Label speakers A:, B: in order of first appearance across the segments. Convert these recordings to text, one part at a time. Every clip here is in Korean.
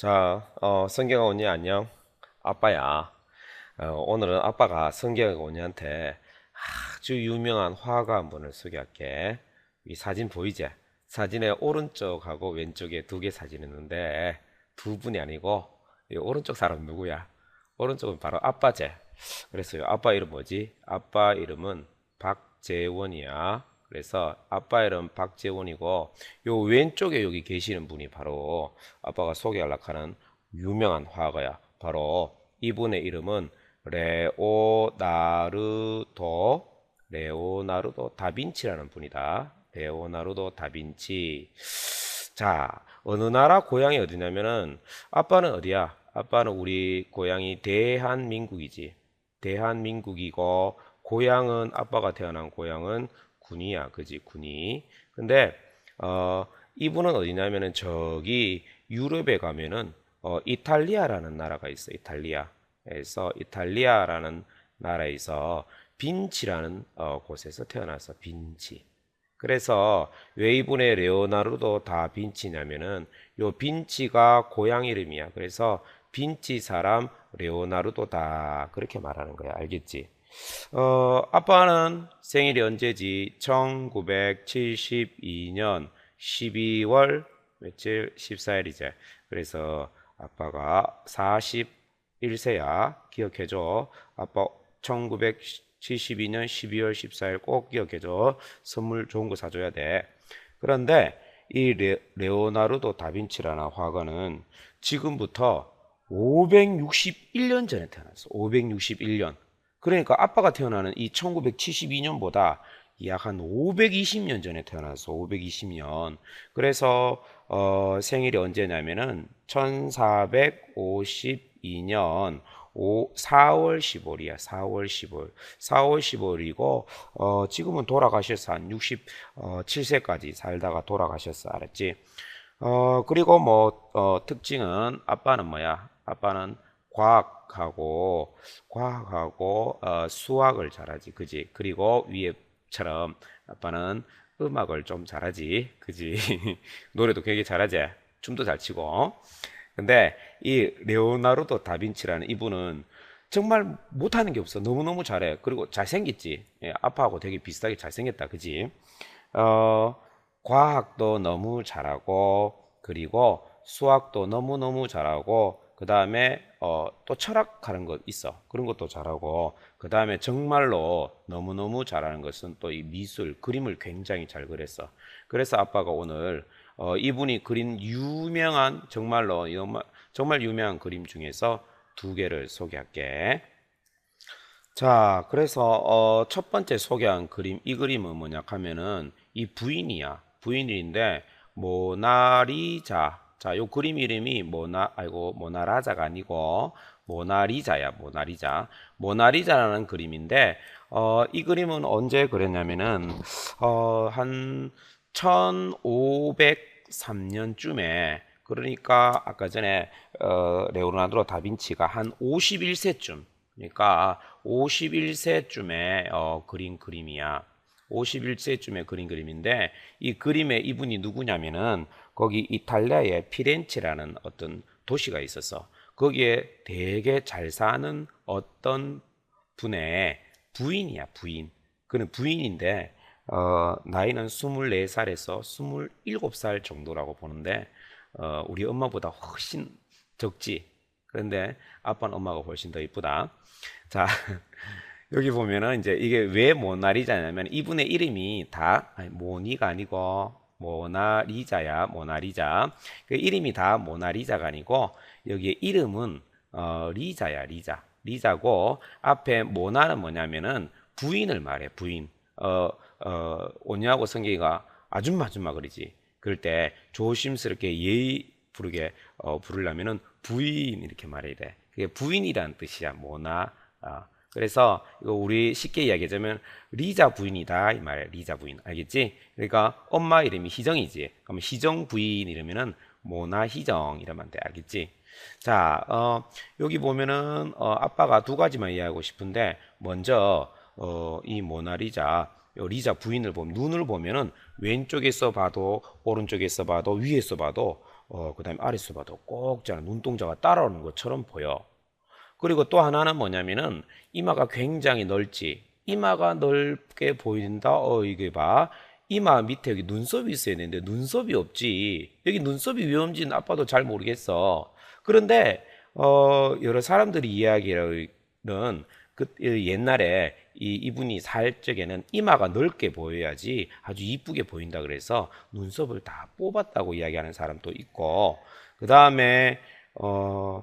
A: 자, 어, 성경 언니 안녕. 아빠야. 어, 오늘은 아빠가 성경 언니한테 아주 유명한 화가 한 분을 소개할게. 이 사진 보이지? 사진의 오른쪽하고 왼쪽에 두 개 사진 있는데 두 분이 아니고 이 오른쪽 사람 누구야? 오른쪽은 바로 아빠제. 그래서요. 아빠 이름 뭐지? 아빠 이름은 박재원이야. 그래서 아빠 이름 박재원이고 요 왼쪽에 여기 계시는 분이 바로 아빠가 소개하려고 하는 유명한 화가야. 바로 이분의 이름은 레오나르도 레오나르도 다빈치라는 분이다. 레오나르도 다빈치. 자, 어느 나라 고향이 어디냐면은 아빠는 어디야? 아빠는 우리 고향이 대한민국이지. 대한민국이고 고향은 아빠가 태어난 고향은 군이야. 그지? 군이. 근데 어 이분은 어디냐면은 저기 유럽에 가면은 어 이탈리아라는 나라가 있어. 이탈리아. 에서 이탈리아라는 나라에서 빈치라는 어, 곳에서 태어나서 빈치. 그래서 왜 이분의 레오나르도 다 빈치냐면은 요 빈치가 고향 이름이야. 그래서 빈치 사람 레오나르도 다 그렇게 말하는 거야. 알겠지? 어, 아빠는 생일이 언제지? 1972년 12월 며칠 14일이제. 그래서 아빠가 41세야. 기억해줘. 아빠 1972년 12월 14일 꼭 기억해줘. 선물 좋은 거 사줘야 돼. 그런데 이 레, 레오나르도 다빈치라는 화가는 지금부터 561년 전에 태어났어. 561년. 그러니까 아빠가 태어나는 이 1972년보다 약 한 520년 전에 태어났어. 520년. 그래서 어, 생일이 언제냐면은 1452년 5, 4월 15일이야. 4월 15일. 4월 15일이고 어, 지금은 돌아가셨어. 한 67세까지 살다가 돌아가셨어. 알았지? 어, 그리고 뭐 어, 특징은 아빠는 뭐야? 아빠는 과학 하고 과학하고 어, 수학을 잘하지. 그지? 그리고 위에처럼 아빠는 음악을 좀 잘하지. 그지? 노래도 되게 잘하지. 춤도 잘 치고. 근데 이 레오나르도 다빈치라는 이분은 정말 못하는 게 없어. 너무너무 잘해. 그리고 잘생겼지. 예, 아빠하고 되게 비슷하게 잘생겼다. 그지? 어, 과학도 너무 잘하고, 그리고 수학도 너무너무 잘하고, 그 다음에 어, 또 철학하는 것 있어. 그런 것도 잘하고, 그 다음에 정말로 너무너무 잘하는 것은 또 이 미술, 그림을 굉장히 잘 그렸어. 그래서 아빠가 오늘 어, 이분이 그린 유명한 정말로 정말, 유명한 그림 중에서 두 개를 소개할게. 자, 그래서 어, 첫 번째 소개한 그림 이 그림은 뭐냐 하면은 이 부인이야. 부인인데 모나리자. 자, 요 그림 이름이 모나 아이고 모나라자가 아니고 모나리자야. 모나리자. 모나리자라는 그림인데 어, 이 그림은 언제 그렸냐면은 어, 한 1503년쯤에 그러니까 아까 전에 어, 레오나르도 다빈치가 한 51세쯤 그러니까 51세쯤에 어, 그린 그림이야. 51세쯤에 그린 그림인데 이 그림에 이분이 누구냐면은 거기 이탈리아의 피렌체라는 어떤 도시가 있었어. 거기에 되게 잘 사는 어떤 분의 부인이야, 부인. 그는 부인인데 어, 나이는 24살에서 27살 정도라고 보는데 어, 우리 엄마보다 훨씬 적지. 그런데 아빠는 엄마가 훨씬 더 이쁘다. 자, 여기 보면은 이제 이게 왜 모나리자냐면 이분의 이름이 다 아니, 모니가 아니고 모나리자야, 모나리자. 그 이름이 다 모나리자가 아니고 여기에 이름은 어, 리자야, 리자. 리자고 앞에 모나는 뭐냐면은 부인을 말해, 부인. 어, 어, 오냐고 성경이가 아줌마 아줌마 그러지. 그럴 때 조심스럽게 예의 부르게 어, 부르려면은 부인 이렇게 말해야 돼. 그게 부인이라는 뜻이야. 모나. 어. 그래서 이거 우리 쉽게 이야기하자면 리자 부인이다 이 말이야. 리자 부인. 알겠지? 그러니까 엄마 이름이 희정이지. 그럼 희정 부인 이러면은 모나 희정 이러면 돼. 알겠지? 자, 어, 여기 보면은 어, 아빠가 두 가지만 이해하고 싶은데 먼저 어, 이 모나리자 요 리자 부인을 보면 눈을 보면은 왼쪽에서 봐도 오른쪽에서 봐도 위에서 봐도 어, 그 다음에 아래서 봐도 꼭잖아 눈동자가 따라오는 것처럼 보여. 그리고 또 하나는 뭐냐면은 이마가 굉장히 넓지. 이마가 넓게 보인다. 어, 이게 봐. 이마 밑에 여기 눈썹이 있어야 되는데 눈썹이 없지. 여기 눈썹이 왜 없는지는 아빠도 잘 모르겠어. 그런데 어, 여러 사람들이 이야기하는 그 옛날에 이 이분이 살 적에는 이마가 넓게 보여야지 아주 이쁘게 보인다 그래서 눈썹을 다 뽑았다고 이야기하는 사람도 있고 그 다음에 어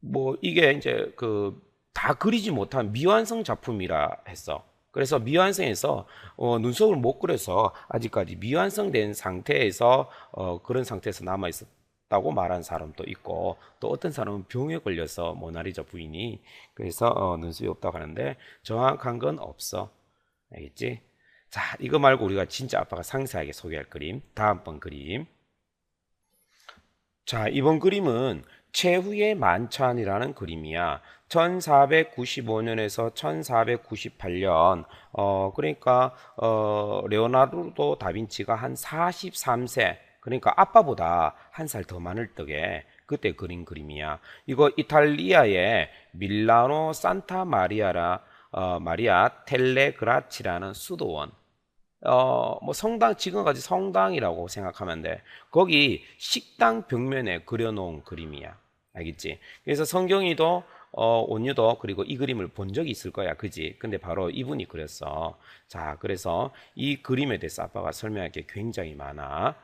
A: 뭐 이게 이제 그 다 그리지 못한 미완성 작품이라 했어. 그래서 미완성에서 어, 눈썹을 못 그려서 아직까지 미완성된 상태에서 어, 그런 상태에서 남아 있었다고 말한 사람도 있고 또 어떤 사람은 병에 걸려서 모나리자 부인이 그래서 어, 눈썹이 없다고 하는데 정확한 건 없어. 알겠지? 자, 이거 말고 우리가 진짜 아빠가 상세하게 소개할 그림, 다음번 그림. 자, 이번 그림은 최후의 만찬이라는 그림이야. 1495년에서 1498년, 어, 그러니까, 어, 레오나르도 다빈치가 한 43세, 그러니까 아빠보다 한 살 더 많을 적에 그때 그린 그림이야. 이거 이탈리아의 밀라노 산타 마리아라, 어, 마리아 텔레그라치라는 수도원. 어, 뭐 성당, 지금까지 성당이라고 생각하면 돼. 거기 식당 벽면에 그려놓은 그림이야. 알겠지? 그래서 성경이도 어, 온유도 그리고 이 그림을 본 적이 있을 거야. 그지? 근데 바로 이분이 그렸어. 자, 그래서 이 그림에 대해서 아빠가 설명할 게 굉장히 많아.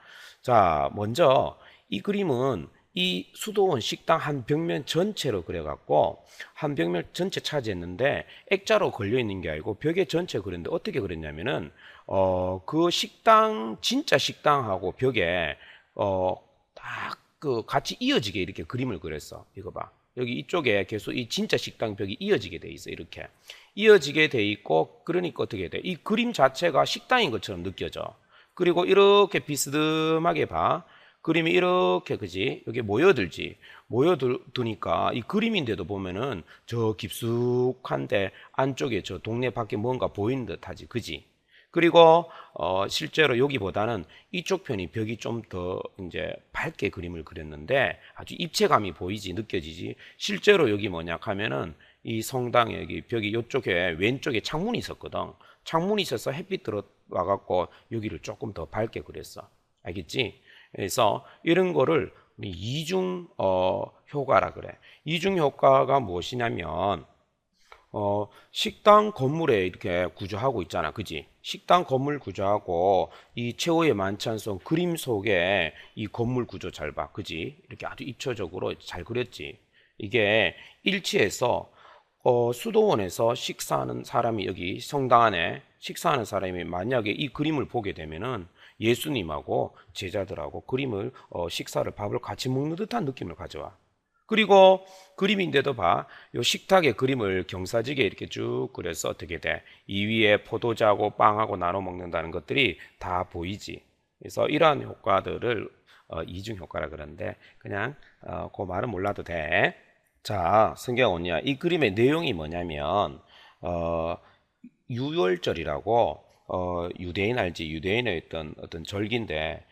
A: 자, 먼저 이 그림은 이 수도원 식당 한 벽면 전체로 그려갖고 한 벽면 전체 차지했는데 액자로 걸려 있는 게 아니고 벽에 전체 그렸는데 어떻게 그렸냐면은 어 그 식당 진짜 식당하고 벽에 어딱 그 같이 이어지게 이렇게 그림을 그렸어. 이거 봐. 여기 이쪽에 계속 이 진짜 식당 벽이 이어지게 돼 있어. 이렇게 이어지게 돼 있고 그러니까 어떻게 돼? 이 그림 자체가 식당인 것처럼 느껴져. 그리고 이렇게 비스듬하게 봐. 그림이 이렇게 그지 여기 모여들지 모여드니까 이 그림인데도 보면은 저 깊숙한데 안쪽에 저 동네 밖에 뭔가 보이는 듯하지 그지 그리고 어 실제로 여기보다는 이쪽 편이 벽이 좀 더 이제 밝게 그림을 그렸는데 아주 입체감이 보이지 느껴지지. 실제로 여기 뭐냐 하면은 이 성당에 여기 벽이 이쪽에 왼쪽에 창문이 있었거든. 창문이 있어서 햇빛 들어와 갖고 여기를 조금 더 밝게 그렸어. 알겠지? 그래서 이런 거를 이중 어, 효과라 그래. 이중 효과가 무엇이냐면 어, 식당 건물에 이렇게 구조하고 있잖아. 그지? 식당 건물 구조하고 이 최후의 만찬송 그림 속에 이 건물 구조 잘 봐. 그지? 이렇게 아주 입체적으로 잘 그렸지. 이게 일치해서 어, 수도원에서 식사하는 사람이 여기 성당 안에 식사하는 사람이 만약에 이 그림을 보게 되면은 예수님하고 제자들하고 그림을 어, 식사를 밥을 같이 먹는 듯한 느낌을 가져와. 그리고 그림인데도 봐. 요 식탁에 그림을 경사지게 이렇게 쭉 그려서 어떻게 돼? 이 위에 포도주하고 빵하고 나눠 먹는다는 것들이 다 보이지. 그래서 이러한 효과들을 어, 이중 효과라 그러는데 그냥 어, 그 말은 몰라도 돼. 자, 성경 언니야. 이 그림의 내용이 뭐냐면 어, 유월절이라고 어, 유대인 알지? 유대인의 어떤 어떤 절기인데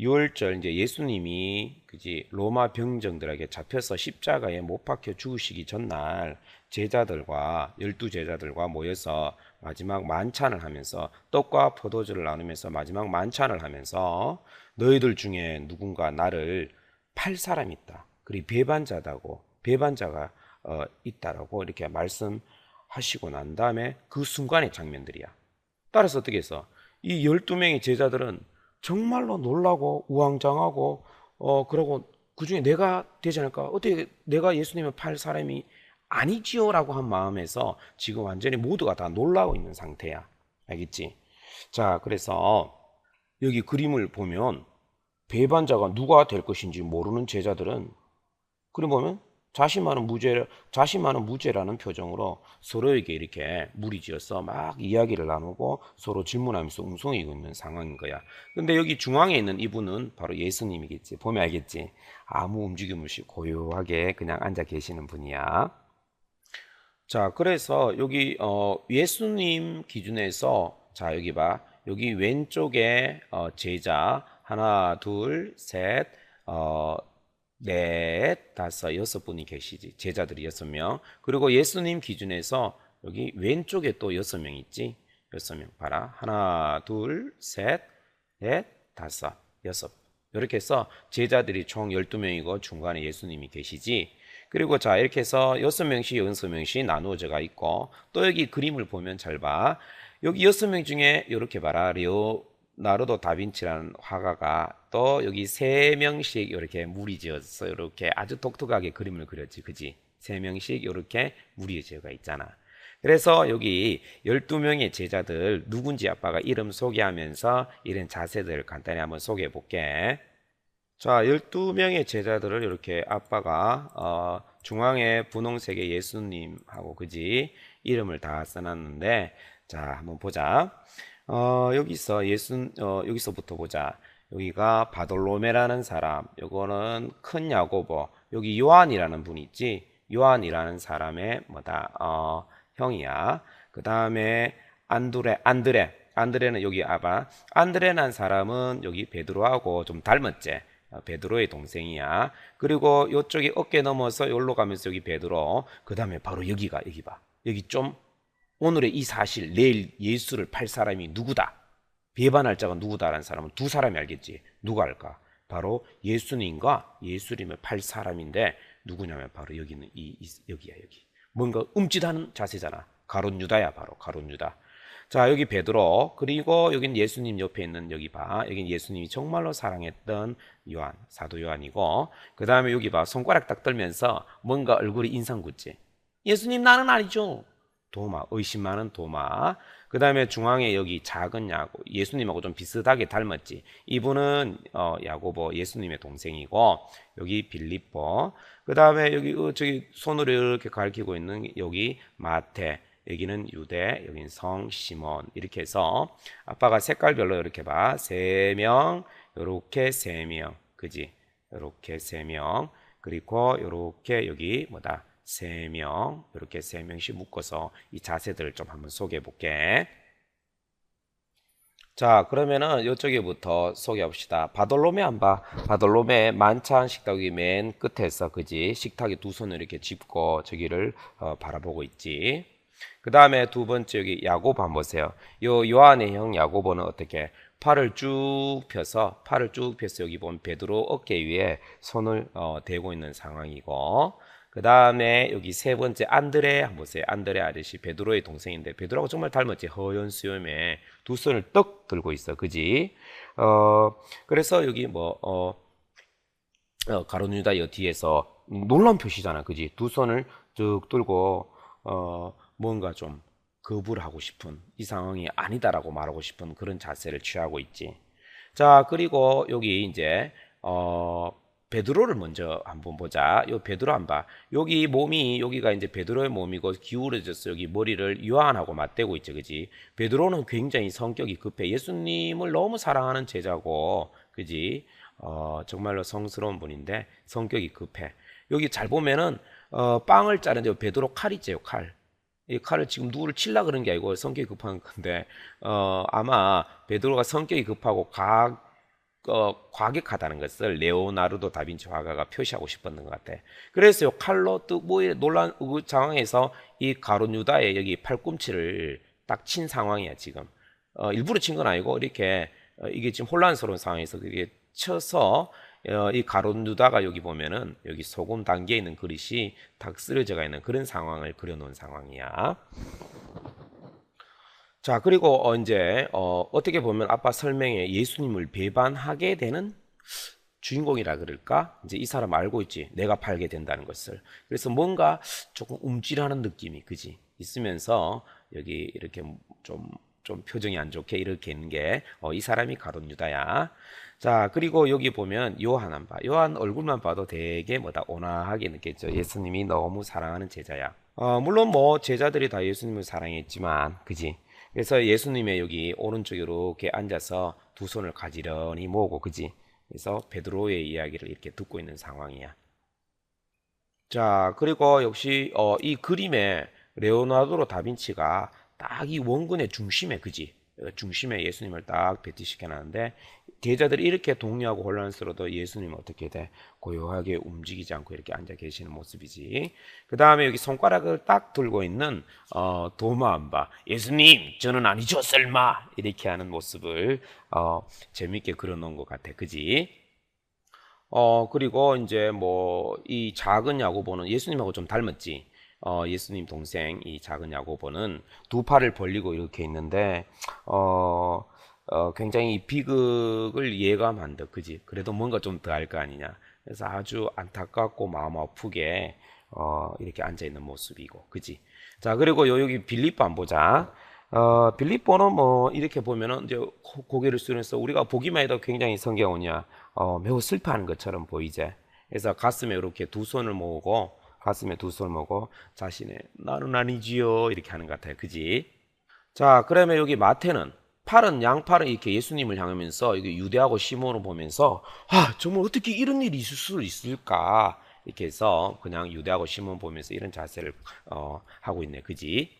A: 유월절 이제 예수님이 그지 로마 병정들에게 잡혀서 십자가에 못 박혀 죽으시기 전날 제자들과 열두 제자들과 모여서 마지막 만찬을 하면서 떡과 포도주를 나누면서 마지막 만찬을 하면서 너희들 중에 누군가 나를 팔 사람이 있다. 그리고 배반자다고 배반자가 어, 있다라고 이렇게 말씀하시고 난 다음에 그 순간의 장면들이야. 따라서 어떻게 했어? 이 12명의 제자들은 정말로 놀라고 우왕장하고 어 그러고 그 중에 내가 되지 않을까? 어떻게 내가 예수님을 팔 사람이 아니지요라고 한 마음에서 지금 완전히 모두가 다 놀라고 있는 상태야. 알겠지? 자, 그래서 여기 그림을 보면 배반자가 누가 될 것인지 모르는 제자들은 그림 보면 자신만은 무죄, 자신만은 무죄라는 표정으로 서로에게 이렇게 무리지어서 막 이야기를 나누고 서로 질문하면서 웅성이고 있는 상황인 거야. 근데 여기 중앙에 있는 이분은 바로 예수님이겠지. 보면 알겠지. 아무 움직임 없이 고요하게 그냥 앉아 계시는 분이야. 자, 그래서 여기 어, 예수님 기준에서 자 여기 봐. 여기 왼쪽에 어, 제자 하나, 둘, 셋, 어, 넷, 다섯, 여섯 분이 계시지. 제자들이 여섯 명. 그리고 예수님 기준에서 여기 왼쪽에 또 여섯 명 있지. 여섯 명 봐라. 하나, 둘, 셋, 넷, 다섯, 여섯. 이렇게 해서 제자들이 총 12명이고 중간에 예수님이 계시지. 그리고 자, 이렇게 해서 6명씩, 6명씩 나누어져가 있고 또 여기 그림을 보면 잘 봐. 여기 6명 중에 이렇게 봐라. 리오 나르도 다빈치라는 화가가 또 여기 3명씩 이렇게 무리 지어서 이렇게 아주 독특하게 그림을 그렸지. 그지? 3명씩 이렇게 무리 지어가 있잖아. 그래서 여기 12명의 제자들 누군지 아빠가 이름 소개하면서 이런 자세들을 간단히 한번 소개해 볼게. 자, 12명의 제자들을 이렇게 아빠가 어, 중앙에 분홍색의 예수님하고 그지 이름을 다 써놨는데 자, 한번 보자. 어, 여기서 예수 어, 여기서부터 보자. 여기가 바돌로메라는 사람, 요거는 큰 야고보, 여기 요한이라는 분이 있지. 요한이라는 사람의 뭐다 어, 형이야. 그 다음에 안드레, 안드레, 안드레는 여기 아바. 안드레라는 사람은 여기 베드로하고 좀 닮았지. 어, 베드로의 동생이야. 그리고 이쪽이 어깨 넘어서 여기로 가면서 여기 베드로. 그 다음에 바로 여기가 여기 봐. 여기 좀 오늘의 이 사실 내일 예수를 팔 사람이 누구다. 배반할 자가 누구다라는 사람은 두 사람이 알겠지. 누가 알까? 바로 예수님과 예수님을 팔 사람인데 누구냐면 바로 여기는 이, 이 여기야 여기. 뭔가 움찔하는 자세잖아. 가론 유다야 바로 가론 유다. 자 여기 베드로 그리고 여긴 예수님 옆에 있는 여기 봐 여긴 예수님이 정말로 사랑했던 요한 사도 요한이고 그 다음에 여기 봐 손가락 딱 들면서 뭔가 얼굴이 인상 굳지 예수님 나는 아니죠 도마 의심 많은 도마 그 다음에 중앙에 여기 작은 야고 예수님하고 좀 비슷하게 닮았지 이분은 어, 야고보 예수님의 동생이고 여기 빌립보 그 다음에 여기 어, 저기 손으로 이렇게 가리키고 있는 여기 마태 여기는 유대, 여기는 성 시몬 이렇게 해서 아빠가 색깔별로 이렇게 봐. 세 명, 요렇게 세 명. 그지? 요렇게 세 명. 그리고 요렇게 여기 뭐다? 세 명. 요렇게 세 명씩 묶어서 이 자세들을 좀 한번 소개해 볼게. 자, 그러면은 이쪽에부터 소개해 봅시다. 바돌로메 안 봐. 바돌로메 만찬 식탁이 맨 끝에서 그지? 식탁에 두 손을 이렇게 짚고 저기를 어, 바라보고 있지. 그 다음에 두 번째 여기 야고보 한번 보세요. 요 요한의 형 야고보는 어떻게 팔을 쭉 펴서 팔을 쭉 펴서 여기 보면 베드로 어깨 위에 손을 어, 대고 있는 상황이고 그 다음에 여기 세 번째 안드레 한번 보세요. 안드레 아저씨 베드로의 동생인데 베드로하고 정말 닮았지. 허연 수염에 두 손을 떡 들고 있어. 그지? 어 그래서 여기 뭐 어, 어 가론유다 여 뒤에서 놀라운 표시잖아. 그지? 두 손을 쭉 들고 어 뭔가 좀 거부를 하고 싶은 이 상황이 아니다라고 말하고 싶은 그런 자세를 취하고 있지. 자, 그리고 여기 이제 어 베드로를 먼저 한번 보자. 요 베드로 한 봐. 여기 몸이 여기가 이제 베드로의 몸이고 기울어져서 여기 머리를 요한하고 맞대고 있죠, 그지? 베드로는 굉장히 성격이 급해. 예수님을 너무 사랑하는 제자고, 그지? 어 정말로 성스러운 분인데 성격이 급해. 여기 잘 보면은 어 빵을 자르는데 베드로 칼 있죠, 칼. 이 칼을 지금 누구를 칠라 그런 게 아니고 성격이 급한 건데 어, 아마 베드로가 성격이 급하고 과, 어, 과격하다는 것을 레오나르도 다빈치 화가가 표시하고 싶었던 것 같아. 그래서 요 칼로 또뭐 논란 그 상황에서 이 가론 유다의 여기 팔꿈치를 딱 친 상황이야 지금. 어, 일부러 친 건 아니고 이렇게 어, 이게 지금 혼란스러운 상황에서 이게 쳐서 어, 이 가론 유다가 여기 보면은 여기 소금 단계에 있는 그릇이 딱 쓰러져가 있는 그런 상황을 그려놓은 상황이야. 자 그리고 어, 이제 어, 어떻게 보면 아빠 설명에 예수님을 배반하게 되는 주인공이라 그럴까? 이제 이 사람 알고 있지. 내가 팔게 된다는 것을. 그래서 뭔가 조금 움찔하는 느낌이 그지 있으면서 여기 이렇게 좀좀 표정이 안 좋게 이렇게 있는 게 어, 이 사람이 가론 유다야. 자, 그리고 여기 보면 요한 한 봐. 요한 얼굴만 봐도 되게 뭐다 온화하게 느꼈죠. 예수님이 너무 사랑하는 제자야. 어, 물론 뭐 제자들이 다 예수님을 사랑했지만, 그지? 그래서 예수님의 여기 오른쪽에 이렇게 앉아서 두 손을 가지런히 모으고, 그지? 그래서 베드로의 이야기를 이렇게 듣고 있는 상황이야. 자, 그리고 역시 어, 이 그림에 레오나르도 다빈치가 딱 이 원근의 중심에, 그지? 중심에 예수님을 딱 배치시켜 놨는데 제자들이 이렇게 동요하고 혼란스러워도 예수님은 어떻게 돼? 고요하게 움직이지 않고 이렇게 앉아 계시는 모습이지. 그 다음에 여기 손가락을 딱 들고 있는 어, 도마 안 봐. 예수님, 저는 아니죠, 설마 이렇게 하는 모습을 어, 재밌게 그려놓은 것 같아, 그지? 어, 그리고 이제 뭐 이 작은 야고보는 예수님하고 좀 닮았지. 어, 예수님 동생 이 작은 야고보는 두 팔을 벌리고 이렇게 있는데 어, 어, 굉장히 비극을 예감한다. 그지? 그래도 뭔가 좀 더 할 거 아니냐. 그래서 아주 안타깝고 마음 아프게 어, 이렇게 앉아 있는 모습이고. 그지? 자, 그리고 요 여기 빌립보 안 보자. 어, 빌립보는 뭐 이렇게 보면은 이제 고- 고개를 숙여서 우리가 보기만 해도 굉장히 성경이냐 어, 매우 슬퍼하는 것처럼 보이지. 그래서 가슴에 이렇게 두 손을 모으고 가슴에 두 손을 모으고 자신의 나는 아니지요 이렇게 하는 것 같아요. 그지? 자, 그러면 여기 마태는 팔은 양팔은 이렇게 예수님을 향하면서 여기 유대하고 시몬을 보면서 아 정말 어떻게 이런 일이 있을 수 있을까 이렇게 해서 그냥 유대하고 시몬 보면서 이런 자세를 어, 하고 있네, 그지?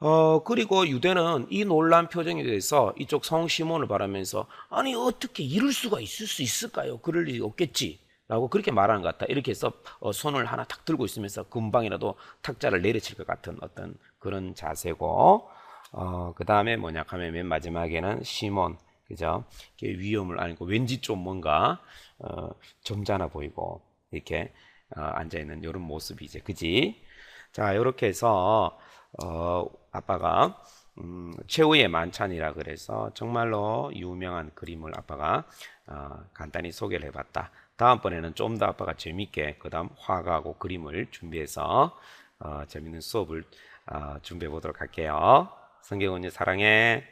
A: 어 그리고 유대는 이 놀란 표정에 대해서 이쪽 성 시몬을 바라면서 아니 어떻게 이럴 수가 있을 수 있을까요? 그럴 일이 없겠지. 라고 그렇게 말하는 것 같다. 이렇게 해서 어, 손을 하나 탁 들고 있으면서 금방이라도 탁자를 내려칠 것 같은 어떤 그런 자세고, 어, 그 다음에 뭐냐 하면 맨 마지막에는 시몬, 그죠? 위험을 안고 왠지 좀 뭔가 어, 점잖아 보이고 이렇게 어, 앉아 있는 이런 모습이 이제 그지? 자, 이렇게 해서 어, 아빠가 음, 최후의 만찬이라 그래서 정말로 유명한 그림을 아빠가 어, 간단히 소개를 해봤다. 다음번에는 좀 더 아빠가 재밌게 그 다음 화가하고 그림을 준비해서 어, 재밌는 수업을 어, 준비해 보도록 할게요. 성경 언니 사랑해.